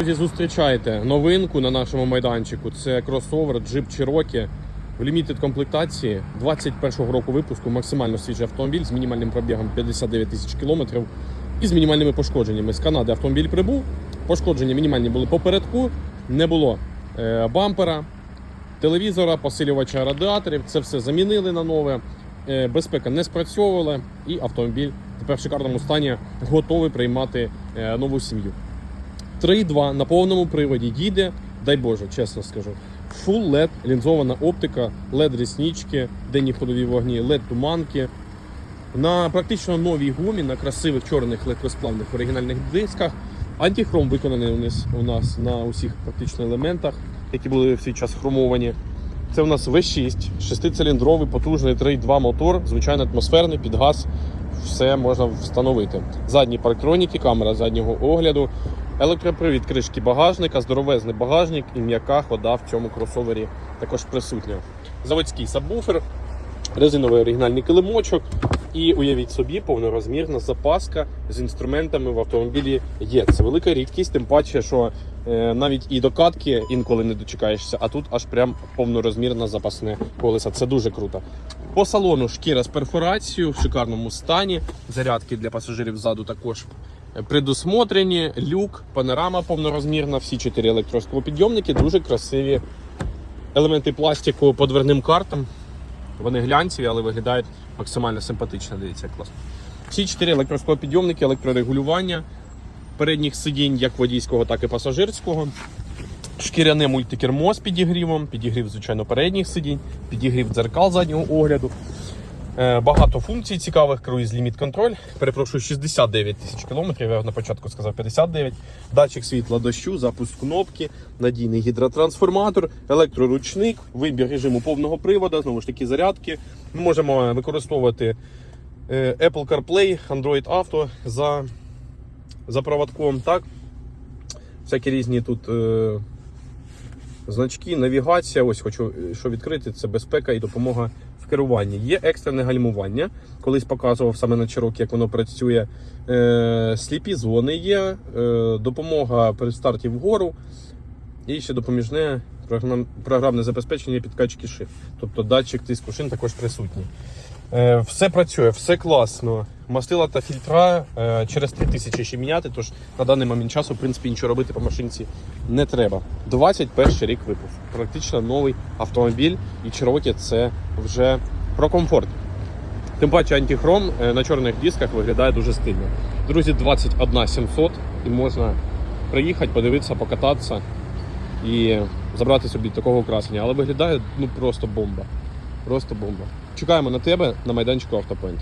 Друзі, зустрічайте новинку на нашому майданчику. Це кросовер Jeep Cherokee в лімітед комплектації 21-го року випуску. Максимально свіжий автомобіль з мінімальним пробігом 59 тисяч кілометрів і з мінімальними пошкодженнями. З Канади автомобіль прибув. Пошкодження мінімальні були попередку, не було е, бампера, телевізора, посилювача радіаторів. Це все замінили на нове. Е, Безпека не спрацьовувала, і автомобіль тепер в шикарному стані готовий приймати е, нову сім'ю. 3.2 на повному приводі їде, дай Боже, чесно скажу. Full LED, лінзована оптика, LED ріснички, денні ходові вогні, LED туманки. На практично новій гумі, на красивих чорних легкосплавних оригінальних дисках. Антихром виконаний у нас, у нас на усіх практично елементах, які були в свій час хромовані. Це у нас V6, шестициліндровий, потужний 3.2 мотор, звичайно атмосферний, під газ. Все можна встановити. Задні парктроніки, камера заднього огляду, електропривід кришки багажника, здоровезний багажник і м'яка хода в цьому кросовері також присутня. Заводський сабвуфер, резиновий оригінальний килимочок. І уявіть собі, повнорозмірна запаска з інструментами в автомобілі є. Це велика рідкість, тим паче, що е, навіть і до катки інколи не дочекаєшся, а тут аж прям повнорозмірне запасне колеса. Це дуже круто. По салону шкіра з перфорацією в шикарному стані. Зарядки для пасажирів ззаду також предусмотрені. Люк, панорама повнорозмірна, всі чотири електросклопідйомники, дуже красиві елементи пластику по дверним картам. Вони глянцеві, але виглядають максимально симпатично. Дивіться, класно. Всі чотири електросклопідйомники, електрорегулювання передніх сидінь, як водійського, так і пасажирського. Шкіряне мультикермо з підігрівом, підігрів, звичайно, передніх сидінь, підігрів дзеркал заднього огляду. Е, Багато функцій цікавих, круїз ліміт контроль. Перепрошую, 69 тисяч кілометрів. Я на початку сказав 59. Датчик світла дощу, запуск кнопки, надійний гідротрансформатор, електроручник, вибір режиму повного приводу, знову ж таки зарядки. Ми можемо використовувати е, Apple CarPlay, Android Auto за, за проводком. Так? Всякі різні тут. е, Значки, навігація, ось хочу що відкрити, це безпека і допомога керуванні. Є екстрене гальмування. Колись показував саме на Чирокі, як воно працює. Е, сліпі зони є, е, допомога при старті вгору. І ще допоміжне програм- програмне забезпечення підкачки шин. Тобто датчик тиску шин також присутній. Е, Все працює, все класно. Мастила та фільтра е, через 3000 ще міняти, тож на даний момент часу, в принципі, нічого робити по машинці не треба. 21 рік випуск. Практично новий автомобіль, і Cherokee це вже про комфорт. Тим паче антихром е, на чорних дисках виглядає дуже стильно. Друзі, 21 700 і можна приїхати, подивитися, покататися і забрати собі такого украсення. Але виглядає ну просто бомба. Просто бомба. Чекаємо на тебе на майданчику Автопоінт.